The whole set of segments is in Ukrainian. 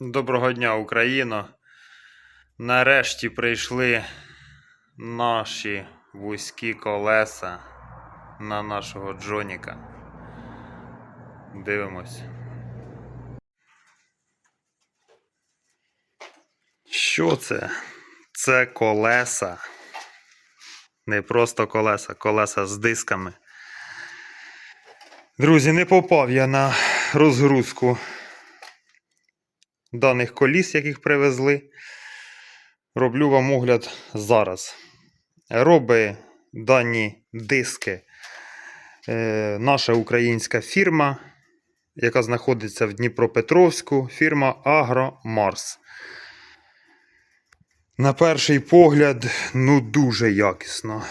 Доброго дня, Україно. Нарешті прийшли наші вузькі колеса на нашого Джоніка. Дивимось. Що це? Це колеса. Не просто колеса, колеса з дисками. Друзі, не попав я на розгрузку даних коліс, яких привезли. Роблю вам огляд зараз. Робить дані диски е, наша українська фірма, яка знаходиться в Дніпропетровську, фірма Агромарс. На перший погляд, ну дуже якісно.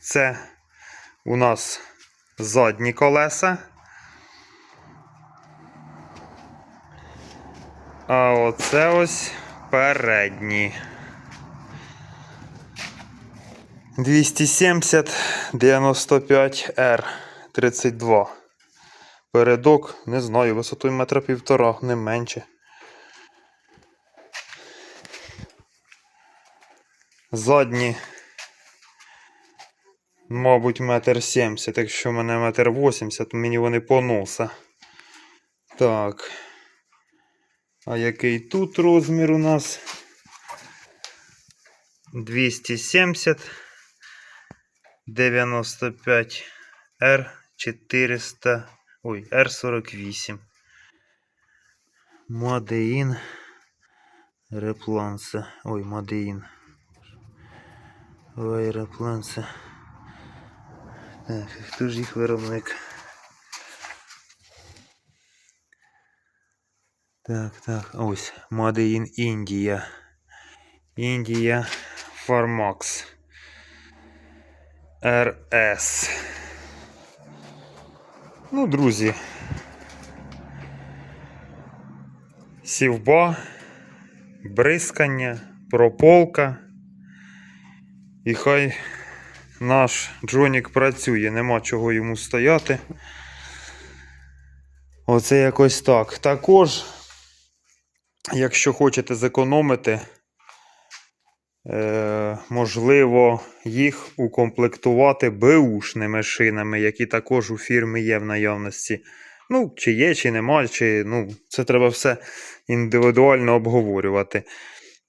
Це у нас задні колеса. А оце ось передні. 270 95 r 32. Передок, не знаю, висотою метра півтора, не менше. Задні. Мабуть, метр сімдесят, якщо в мене метр вісімдесят, мені вони поноса. Так. А який тут розмір у нас? 270 95 R 400. Ой, R48. Мадеїн. Репланса. Ой, Мадеїн. Ой, Репланса. Так, хто ж їх виробник? Так, так, ось Made in India. India Farmax RS. Ну, друзі. Сівба, бризкання, прополка. І хай наш Джонік працює, нема чого йому стояти. Оце якось так. Також Якщо хочете зекономити, е, можливо, їх укомплектувати беушними шинами, які також у фірми є в наявності. Ну, чи є, чи нема, чи ну, це треба все індивідуально обговорювати.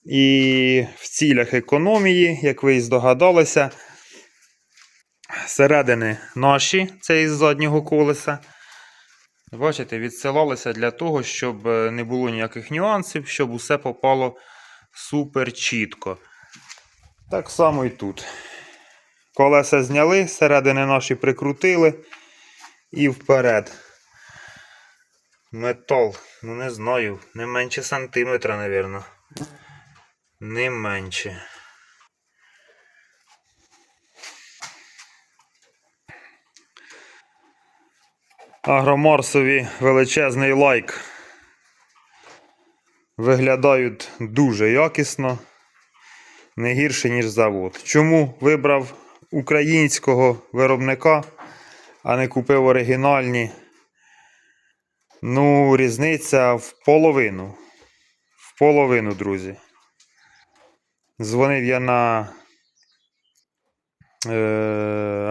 І в цілях економії, як ви і здогадалися, середини наші, це із заднього колеса. Бачите, відсилалися для того, щоб е, не було ніяких нюансів, щоб усе попало супер чітко. Так само і тут. Колеса зняли, середини наші прикрутили і вперед. Метал, ну не знаю, не менше сантиметра, напевно. Не менше. Агромарсові величезний лайк. Виглядають дуже якісно, не гірше, ніж завод. Чому вибрав українського виробника, а не купив оригінальні? Ну, різниця в половину. В половину, друзі. Дзвонив я на е,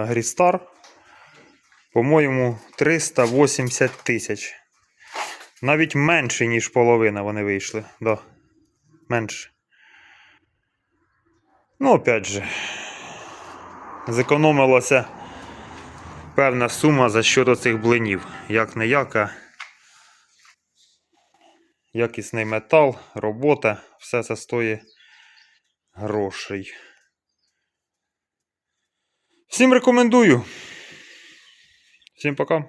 Агрістар. По-моєму, 380 тисяч. Навіть менше, ніж половина вони вийшли. Да. Менше. Ну, опять же, зекономилася певна сума за щодо цих блинів. Як не яка. Якісний метал, робота, все це стоїть грошей. Всім рекомендую. Всім пока.